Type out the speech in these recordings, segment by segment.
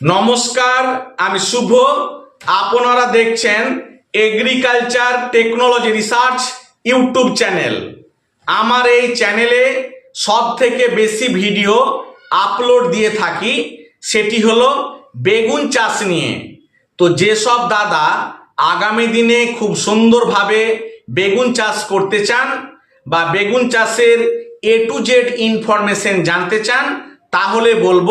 নমস্কার, আমি শুভ। আপনারা দেখছেন agriculture technology research YouTube channel আমার এই চ্যানেলে সব থেকে বেশি ভিডিও আপলোড দিয়ে থাকি, সেটি হলো বেগুন চাষ নিয়ে। তো যেসব দাদা আগামী দিনে খুব সুন্দরভাবে বেগুন চাষ করতে চান বা বেগুন চাষের এ টু জেড ইনফরমেশন জানতে চান, তাহলে বলব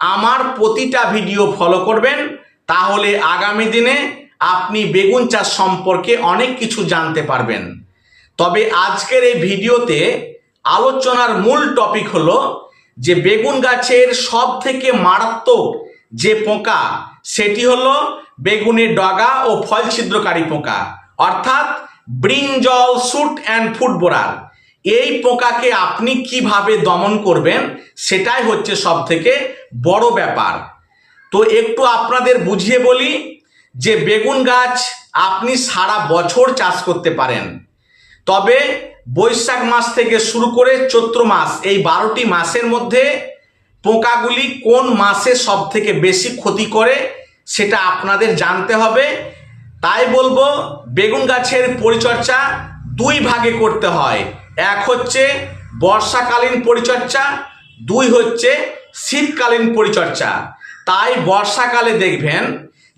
আমার প্রতিটা ভিডিও ফলো করবেন। তাহলে আগামী দিনে আপনি বেগুন চাষ সম্পর্কে অনেক কিছু জানতে পারবেন। তবে আজকের এই ভিডিওতে আলোচনার মূল টপিক হলো যে বেগুন গাছের সব থেকে মারাত্মক যে পোকা, সেটি হলো বেগুনের ডগা ও ফল ছিদ্রকারী পোকা, অর্থাৎ ব্রিঞ্জল শুট অ্যান্ড ফুটবোরার এই পোকাকে আপনি কীভাবে দমন করবেন সেটাই হচ্ছে সব থেকে বড় ব্যাপার। তো একটু আপনাদের বুঝিয়ে বলি যে বেগুন গাছ আপনি সারা বছর চাষ করতে পারেন। তবে বৈশাখ মাস থেকে শুরু করে চৈত্র মাস এই বারোটি মাসের মধ্যে পোকাগুলি কোন মাসে সব থেকে বেশি ক্ষতি করে সেটা আপনাদের জানতে হবে। তাই বলব বেগুন গাছের পরিচর্যা দুই ভাগে করতে হয়। এক হচ্ছে বর্ষাকালীন পরিচর্যা, দুই হচ্ছে শীতকালীন পরিচর্যা। তাই বর্ষাকালে দেখবেন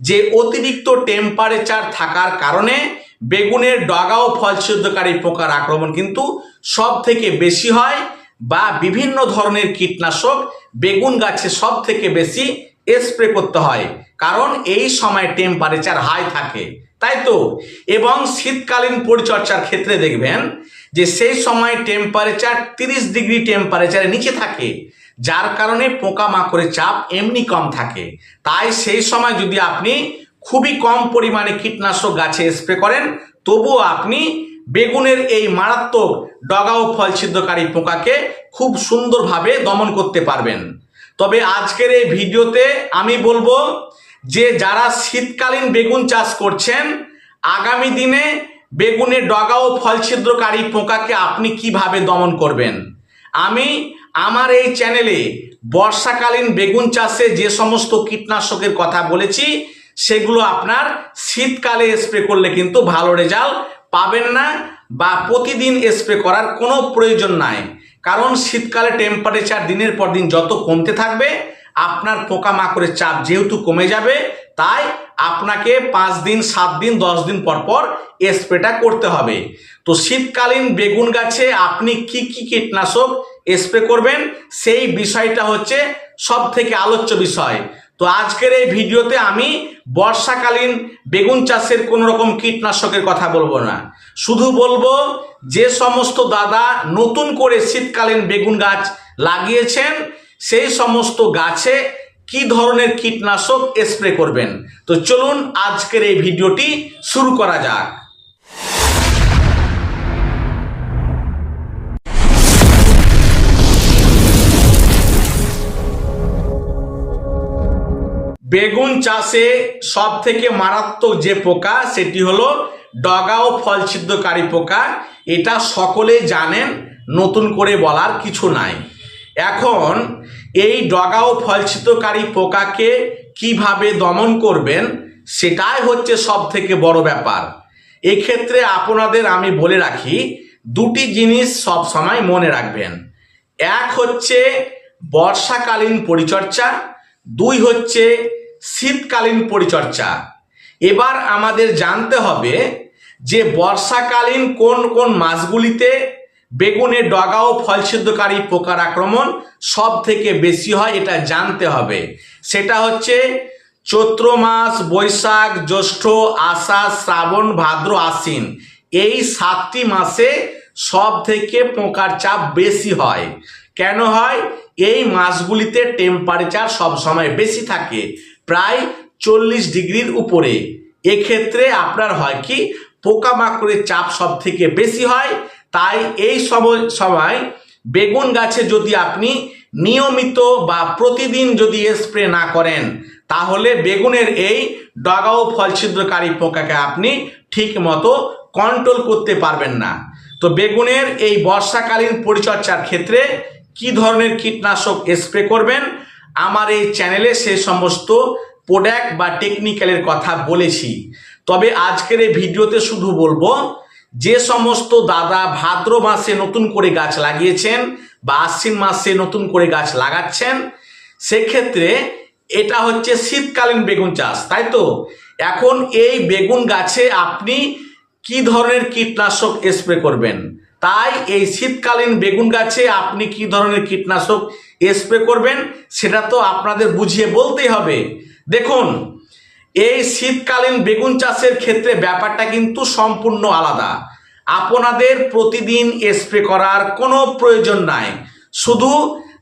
যে অতিরিক্ত টেম্পারেচার থাকার কারণে বেগুনের ডগা ও ফলছিদ্রকারী পোকার আক্রমণ কিন্তু সব থেকে বেশি হয় বা বিভিন্ন ধরনের কীটনাশক বেগুন গাছে সব থেকে বেশি স্প্রে করতে হয়, কারণ এই সময় টেম্পারেচার হাই থাকে, তাই তো? এবং শীতকালীন পরিচর্যার ক্ষেত্রে দেখবেন যে সেই সময় টেম্পারেচার তিরিশ ডিগ্রি টেম্পারেচারের নিচে থাকে, যার কারণে পোকামাকড়ের চাপ এমনি কম থাকে। তাই সেই সময় যদি আপনি খুবই কম পরিমাণে কীটনাশক গাছে স্প্রে করেন, তবুও আপনি বেগুনের এই মারাত্মক ডগা ও ফল ছিদ্রকারী পোকাকে খুব সুন্দরভাবে দমন করতে পারবেন। তবে আজকের এই ভিডিওতে আমি বলব যে যারা শীতকালীন বেগুন চাষ করছেন, আগামী দিনে বেগুনের ডগা ও ফল ছিদ্রকারী পোকাকে আপনি কীভাবে দমন করবেন? আমি আমার এই চ্যানেলে বর্ষাকালীন বেগুন চাষে যে সমস্ত কীটনাশকের কথা বলেছি, সেগুলো আপনার শীতকালে স্প্রে করলে কিন্তু ভালো রেজাল্ট পাবেন না বা প্রতিদিন স্প্রে করার কোনো প্রয়োজন নাই। কারণ শীতকালে টেম্পারেচার দিনের পর দিন যত কমতে থাকবে, আপনার পোকামাকড়ের চাপ যেহেতু কমে যাবে, তাই আপনাকে পাঁচ দিন, সাত দিন, দশ দিন পর পর স্প্রেটা করতে হবে। তো শীতকালীন বেগুন গাছে আপনি কি কি কীটনাশক স্প্রে করবেন সেই বিষয়টা হচ্ছে সব থেকে আলোচ্য বিষয়। তো আজকের এই ভিডিওতে আমি বর্ষাকালীন বেগুন চাষের কোনো রকম কীটনাশকের কথা বলব না। শুধু বলব যে সমস্ত দাদা নতুন করে শীতকালীন বেগুন গাছ লাগিয়েছেন, সেই সমস্ত গাছে কি ধরনের কীটনাশক স্প্রে করবেন? তো চলুন আজকের এই ভিডিওটি শুরু করা যাক। বেগুন চাষে সব থেকে মারাত্মক যে পোকা, সেটি হলো ডগা ও ফল ছিদ্রকারী পোকা। এটা সকলে জানেন, নতুন করে বলার কিছু নাই। এখন এই ডগা ও ফল ছিদ্রকারী পোকাকে কীভাবে দমন করবেন, সেটাই হচ্ছে সব থেকে বড় ব্যাপার। এক্ষেত্রে আপনাদের আমি বলে রাখি, দুটি জিনিস সব সময় মনে রাখবেন। এক হচ্ছে বর্ষাকালীন পরিচর্যা, দুই হচ্ছে শীতকালীন পরিচর্যা। এবার আমাদের জানতে হবে যে বর্ষাকালীন কোন কোন মাসগুলিতে বেগুনের ডগা ও ফল ছিদ্রকারী পোকার আক্রমণ সব থেকে বেশি হয়, এটা জানতে হবে। সেটা হচ্ছে চৈত্র মাস, বৈশাখ, জ্যৈষ্ঠ, আষাঢ়, শ্রাবণ, ভাদ্র, আশ্বিন। এই সাতটি মাসে সব থেকে পোকার চাপ বেশি হয়। কেন হয়? এই মাসগুলিতে টেম্পারেচার সব সময় বেশি থাকে, প্রায় চল্লিশ ডিগ্রির উপরে। এক্ষেত্রে আপনার হয় কি? পোকামাকড়ের চাপ সব থেকে বেশি হয় তাই এই সময় বেগুন গাছে যদি আপনি নিয়মিত বা প্রতিদিন যদি স্প্রে না করেন, তাহলে বেগুনের এই ডগা ও ফল ছিদ্রকারী পোকাকে আপনি ঠিক মতো কন্ট্রোল করতে পারবেন না। তো বেগুনের এই বর্ষাকালীন পরিচর্যার ক্ষেত্রে কি ধরনের কীটনাশক স্প্রে করবেন, আমার এই চ্যানেলে সে সমস্ত প্রোডাক্ট বা টেকনিক্যালের কথা বলেছি। তবে আজকের এই ভিডিওতে শুধু বলব যে সমস্ত দাদা ভাদ্র মাসে নতুন করে গাছ লাগিয়েছেন বা আশ্বিন মাসে নতুন করে গাছ লাগাচ্ছেন, সেক্ষেত্রে এটা হচ্ছে শীতকালীন বেগুন চাষ, তাই তো? এখন এই বেগুন গাছে আপনি কি ধরনের কীটনাশক স্প্রে করবেন? তাই এই শীতকালীন বেগুন গাছে আপনি কি ধরনের কীটনাশক স্প্রে করবেন, সেটা তো আপনাদের বুঝিয়ে বলতেই হবে। দেখুন এই শীতকালীন বেগুন চাষের ক্ষেত্রে ব্যাপারটা কিন্তু সম্পূর্ণ আলাদা। আপনাদের প্রতিদিন স্প্রে করার কোনো প্রয়োজন নাই। শুধু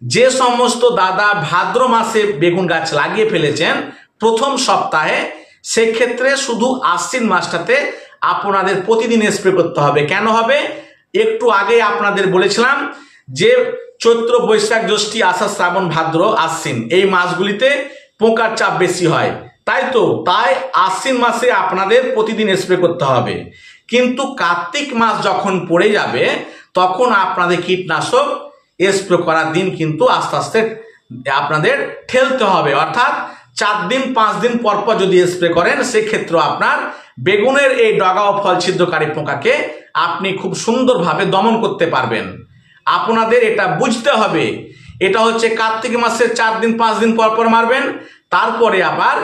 যে সমস্ত দাদা ভাদ্র মাসে বেগুন গাছ লাগিয়ে ফেলেছেন প্রথম সপ্তাহে, সেক্ষেত্রে শুধু আশ্বিন মাসটাতে আপনাদের প্রতিদিন স্প্রে করতে হবে। কেন হবে? একটু আগে আপনাদের বলেছিলাম যে চৈত্র বৈশাখ জ্যৈষ্ঠী, আষাঢ় শ্রাবণ, ভাদ্র, আশ্বিন এই মাসগুলিতে পোকার চাপ বেশি হয়। তাই তো, তাই আশ্বিন মাসে আপনাদের প্রতিদিন স্প্রে করতে হবে। কিন্তু কার্তিক মাস যখন পড়ে যাবে, তখন আপনাদের কীটনাশক স্প্রে করার দিন কিন্তু আস্তে আস্তে আপনাদের ঠেলতে হবে। অর্থাৎ চার দিন, পাঁচ দিন পর পর যদি স্প্রে করেন সেক্ষেত্রে আপনার বেগুনের এই ডগা ও ফল ছিদ্রকারী পোকাকে আপনি খুব সুন্দরভাবে দমন করতে পারবেন। আপনাদের এটা বুঝতে হবে। এটা হচ্ছে কার্তিক মাসের চার দিন, পাঁচ দিন পর পর মারবেন। তারপরে আবার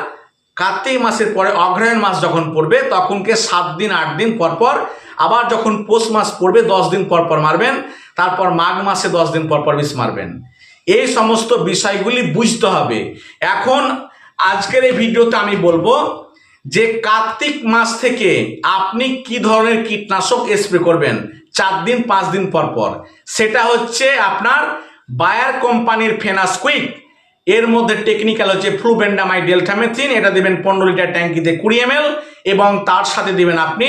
কার্তিক মাসের পরে অগ্রহায়ণ মাস যখন পড়বে তখনকে সাত দিন, আট দিন পর পর, আবার যখন পৌষ মাস পড়বে, দশ দিন পর পর মারবেন, তারপর মাঘ মাসে দশ দিন পর পর বিষ মারবেন। এই সমস্ত বিষয়গুলি বুঝতে হবে। এখন আজকের এই ভিডিওতে আমি বলব যে কার্তিক মাস থেকে আপনি কি ধরনের কীটনাশক স্প্রে করবেন, চার দিন, পাঁচ দিন পর পর। সেটা হচ্ছে আপনার বায়ার কোম্পানির ফেনাসকুইক এর মধ্যে টেকনিক্যাল হচ্ছে ফ্লুবেন্ডামাই ডেল্টামেথিন এটা দেবেন পনেরো লিটার ট্যাঙ্কিতে কুড়ি এম এবং তার সাথে দেবেন আপনি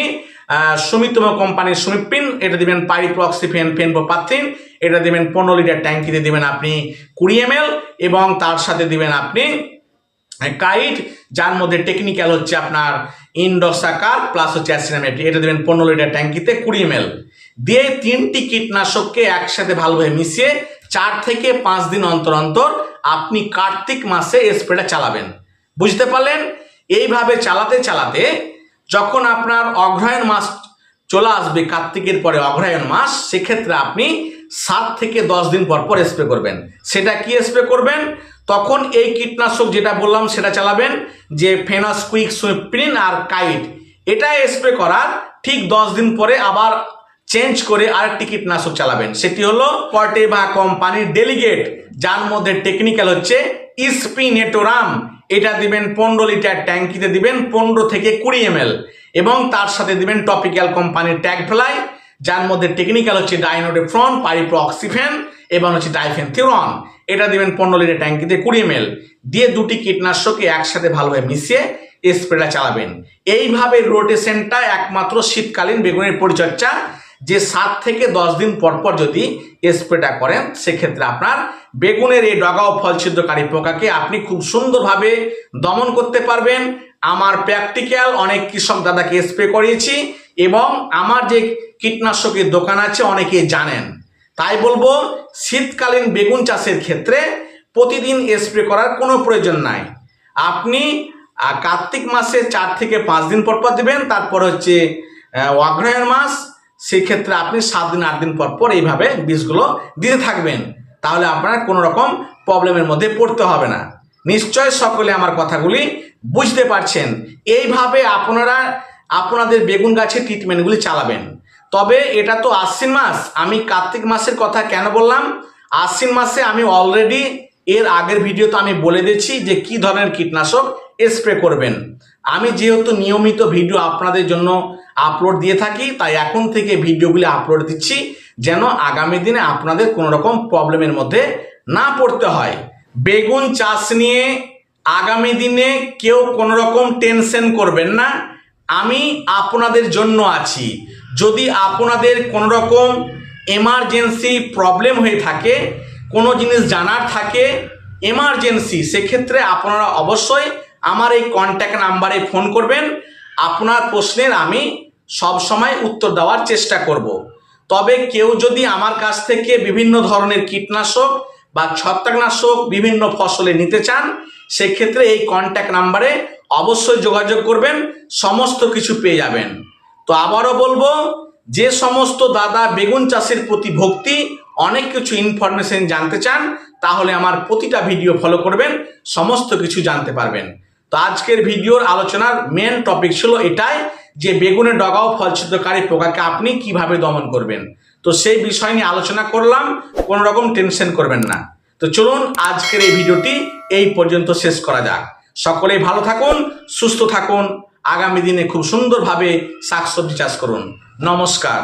সুমিতম কোম্পানির সুমিপিন এটা দিবেন পাইপ্রক্সিফেন ফেনবোপাথিন এটা দিবেন পনেরো লিটার ট্যাঙ্কিতে দেবেন আপনি কুড়ি এম এবং তার সাথে দেবেন আপনি কাইট, যার মধ্যে টেকনিক্যাল হচ্ছে আপনার ইন্ডোসাকার প্লাস হচ্ছে অ্যাসিনামেট এটা দেবেন পনেরো লিটার ট্যাঙ্কিতে কুড়ি এম দিয়ে তিনটি কীটনাশককে একসাথে ভালোভাবে মিশিয়ে চার থেকে পাঁচ দিন অন্তর অন্তর আপনি কার্তিক মাসে স্প্রেটা চালাবেন। বুঝতে পারলেন? এইভাবে চালাতে চালাতে যখন আপনার অগ্রহায়ণ মাস চলে আসবে, কার্তিকের পরে অগ্রহায়ণ মাস, সেক্ষেত্রে আপনি সাত থেকে দশ দিন পর পর স্প্রে করবেন। সেটা কি স্প্রে করবেন? তখন এই কীটনাশক যেটা বললাম, সেটা চালাবেন, যে ফেনাস, কুইক সুইপ্রিন আর কাইট। এটা স্প্রে করার ঠিক দশ দিন পরে আবার চেঞ্জ করে আরেকটি কীটনাশক চালাবেন। সেটি হলো পটেভা কোম্পানির ডেলিগেট, যার মধ্যে টেকনিক্যাল হচ্ছে ইসপিনেটোরাম। এটা দিবেন পনেরো লিটার ট্যাঙ্কিতে দিবেন পনেরো থেকে কুড়ি এম এবং তার সাথে দিবেন টপিক্যাল কোম্পানির ট্যাগ ফ্লাই যার মধ্যে টেকনিক্যাল হচ্ছে ডাইনোডেফ্রন, পারিপ্রক্সিফেন এবং হচ্ছে ডাইফেন থিরন এটা দিবেন পনেরো লিটার ট্যাঙ্কিতে কুড়ি এম দিয়ে দুটি কীটনাশককে একসাথে ভালোভাবে মিশিয়ে স্প্রেটা চালাবেন। এইভাবে রোটেশনটা একমাত্র শীতকালীন বেগুনের পরিচর্যা সাত থেকে দশ দিন পর পর যদি স্প্রেটা করেন, সেক্ষেত্রে আপনার বেগুনের এই ডগা ও ফল ছিদ্রকারী পোকাকে আপনি খুব সুন্দরভাবে দমন করতে পারবেন। আমার প্র্যাকটিক্যাল অনেক কৃষক দাদাকে স্প্রে করিয়েছি এবং আমার যে কীটনাশকের দোকান আছে, অনেকে জানেন। তাই বলব, শীতকালীন বেগুন চাষের ক্ষেত্রে প্রতিদিন স্প্রে করার কোনো প্রয়োজন নাই। আপনি কার্তিক মাসে চার থেকে পাঁচ দিন পর পর দেবেন, তারপর হচ্ছে অগ্রহায়ণ মাস সেক্ষেত্রে আপনি সাত দিন, আট দিন পর পর এইভাবে বীজগুলো দিতে থাকবেন। তাহলে আপনার কোনো রকম প্রবলেমের মধ্যে পড়তে হবে না। নিশ্চয় সকলে আমার কথাগুলি বুঝতে পারছেন। এইভাবে আপনারা, আপনাদের বেগুন গাছের ট্রিটমেন্টগুলি চালাবেন। তবে এটা তো আশ্বিন মাস। আমি কার্তিক মাসের কথা কেন বললাম? আশ্বিন মাসে আমি অলরেডি এর আগের ভিডিওতে আমি বলে দিয়েছি যে কি ধরনের কীটনাশক স্প্রে করবেন। আমি যেহেতু নিয়মিত ভিডিও আপনাদের জন্য আপলোড দিয়ে থাকি, তাই এখন থেকে ভিডিওগুলি আপলোড দিচ্ছি, যেন আগামী দিনে আপনাদের কোনো রকম প্রবলেমের মধ্যে না পড়তে হয়। বেগুন চাষ নিয়ে আগামী দিনে কেউ কোনো রকম টেনশন করবেন না। আমি আপনাদের জন্য আছি। যদি আপনাদের কোনো রকম এমার্জেন্সি প্রবলেম হয়ে থাকে, কোনো জিনিস জানার থাকে এমার্জেন্সি সেক্ষেত্রে আপনারা অবশ্যই আমার এই কন্ট্যাক্ট নাম্বারে ফোন করবেন। আপনার প্রশ্নের আমি সব সময় উত্তর দেওয়ার চেষ্টা করব। তবে কেউ যদি আমার কাছ থেকে বিভিন্ন ধরনের কীটনাশক বা ছত্রাকনাশক বিভিন্ন ফসলে নিতে চান, সেক্ষেত্রে এই কন্ট্যাক্ট নাম্বারে অবশ্যই যোগাযোগ করবেন, সমস্ত কিছু পেয়ে যাবেন। তো আবারও বলব, যে সমস্ত দাদা বেগুন চাষের প্রতি ভক্তি, অনেক কিছু ইনফরমেশন জানতে চান, তাহলে আমার প্রতিটা ভিডিও ফলো করবেন, সমস্ত কিছু জানতে পারবেন। তো আজকের ভিডিওর আলোচনার মেন টপিক ছিল এটাই যে বেগুনের ডগাও ফলছিদ্রকারী পোকাকে আপনি কীভাবে দমন করবেন। তো সেই বিষয় নিয়ে আলোচনা করলাম, কোনো রকম টেনশন করবেন না। তো চলুন আজকের এই ভিডিওটি এই পর্যন্ত শেষ করা যাক। সকলেই ভালো থাকুন, সুস্থ থাকুন, আগামী দিনে খুব সুন্দরভাবে শাকসবজি চাষ করুন। নমস্কার।